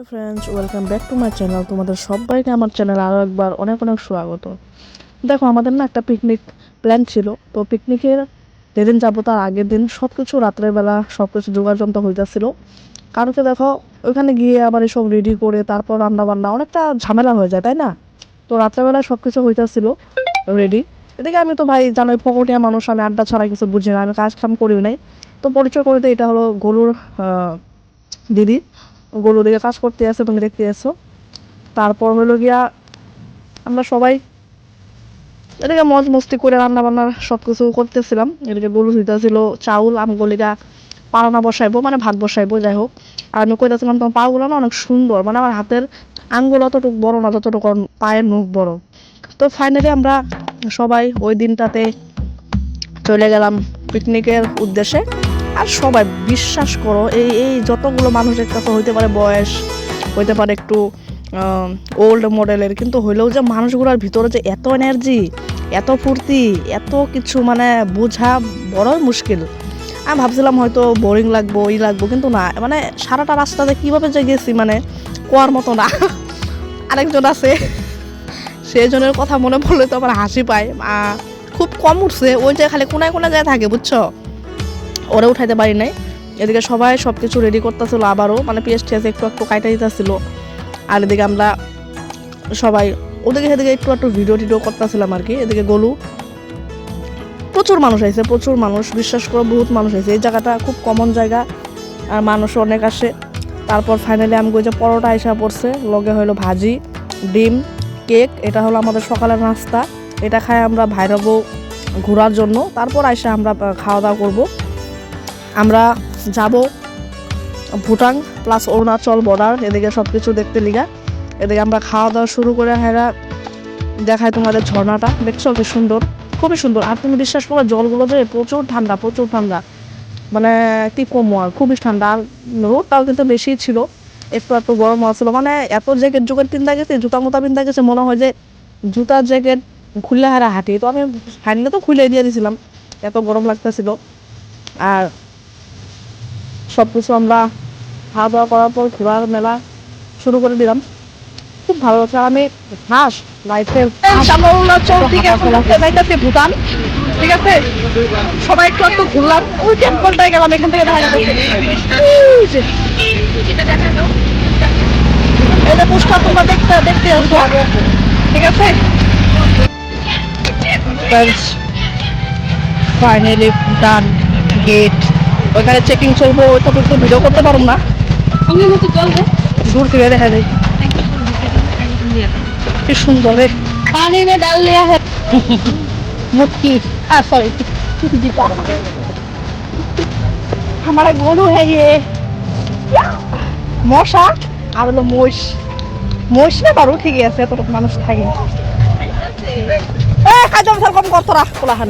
Hi friends welcome back to my channel তোমাদের সবাইকে আমার চ্যানেল আরও একবার অনেক অনেক স্বাগত। দেখো, আমাদের না একটা পিকনিক প্ল্যান ছিল। তো পিকনিকের যেদিন যাব তার আগের দিন সব কিছু রাত্রের বেলা সব কিছু যোগাযন্ত্র হইতেছিল। কারণকে দেখো, ওইখানে গিয়ে আবার এসব রেডি করে তারপর রান্না বান্না অনেকটা ঝামেলা হয়ে যায়, তাই না? তো রাত্রেবেলা সব কিছু হইতেছিল রেডি এদিকে আমি তো ভাই জানোই ফকটিয়া মানুষ, আমি আড্ডা ছাড়া কিছু বুঝি না, আমি কাজ কাম করি নাই। তো পরিচয় করে এটা হলো গরুর দিদি। গরু দিকে কাজ করতে আসে তুমি দেখতে এসো তারপর হলো গিয়া আমরা সবাই এদিকে মজ মস্তি করে রান্না বান্না সব কিছু করতেছিলাম। এদিকে গরু ছিল চাউল আমগুলিকা পালনা বসাইবো মানে ভাত বসাইবো, যাই হোক। আর আমি কইতেছিলাম, তোমার পাগুলো না অনেক সুন্দর মানে আমার হাতের আঙ্গুল অতটুকু বড় না, যতটুকু পায়ের মুখ বড়। তো ফাইনালি আমরা সবাই ওই দিনটাতে চলে গেলাম পিকনিকের উদ্দেশ্যে। আর সবাই বিশ্বাস করো, এই এই যতগুলো মানুষের কাছে হইতে পারে বয়স, হইতে পারে একটু ওল্ড মডেলের কিন্তু হইলেও যে মানুষগুলোর ভিতরে যে এত এনার্জি এত ফুর্তি, এত কিছু মানে বোঝা বড়ই মুশকিল। আমি ভাবছিলাম হয়তো বোরিং লাগবো, ই লাগবো, কিন্তু না মানে সারাটা রাস্তাতে কীভাবে যে গেছি মানে কোয়ার মতো না। আরেকজন আছে সেজনের কথা মনে পড়লে তো আমার হাসি পায়। খুব কম উঠছে, ওই যে খালি কোনায় কোনায় যায় থাকে, বুঝছ? ওরে উঠাইতে পারি নাই। এদিকে সবাই সব কিছু রেডি করতেছিল আবারও। মানে পেঁয়াজ টিয়াজ একটু একটু কাইটা দিতেছিল। আর এদিকে আমরা সবাই ওদিকে সেদিকে একটু একটু ভিডিও টিডিও করতেছিলাম আর কি। এদিকে গলু। প্রচুর মানুষ আইছে, প্রচুর মানুষ। বিশ্বাস করো, বহুত মানুষ আইছে। এই জায়গাটা খুব কমন জায়গা। আর মানুষ অনেক আসে। তারপর ফাইনালি আমি যে পরোটা আইসা পড়ছে। লগে হলো ভাজি, ডিম, কেক। এটা হলো আমাদের সকালের নাস্তা। এটা খাই আমরা ভাইরাবো ঘোরার জন্য। তারপর আইসা আমরা খাওয়া দাওয়া করব। আমরা যাব ভুটান প্লাস অরুণাচল বর্ডার এদিকে সব কিছু দেখতে লিগা। এদিকে আমরা খাওয়া দাওয়া শুরু করে হেরা দেখায় তোমাদের ঝর্ণাটা। দেখছ কি সুন্দর? খুবই সুন্দর। আর তুমি বিশ্বাস করো জলগুলো যে প্রচুর ঠান্ডা প্রচুর ঠান্ডা। মানে কি কমো আর, খুবই ঠান্ডা। আর রোদটাও কিন্তু বেশি ছিল। একটু একটু গরম আসছিল মানে এত জ্যাকেট জুকেট পিন্দা গেছে, জুতা মোতা পিন্দা গেছে, মনে হয় যে জুতার জ্যাকেট খুললে হারা হাঁটি। তো আমি ফাইনালি তো খুলে দিয়ে দিয়েছিলাম এত গরম লাগতেছিল। আর সব কিছু আমরা খাওয়া দাওয়া করার পর ঘোরার মেলা শুরু করে দিলাম। খুব ভালো লাগছে। আর আমি হাঁস লাইফে যাইতেছে ভুটান। ঠিক আছে? সবাই একটু একটু ঘুরলাম। ওই টেম্পলটায় গেলাম এখান থেকে দেখা যাচ্ছে। যে। পুষ্পা তোমরা দেখতে দেখতে আসব। ঠিক আছে? ফাইনালি ভুটান গেট ওখানে চেকিং চলবো ওই তো একটু ভিডিও করতে পারবো না দূর থেকে দেখা যায় কি সুন্দর রে पानी में डाल लिया है मुट्ठी हाँ सॉरी दीपा हमारा गोलू है ये মশা আর হলো মোষ মোষ না পারো ঠিকই আছে এত মানুষ থাকে এ কাজম কম কত রাখ কোলাহান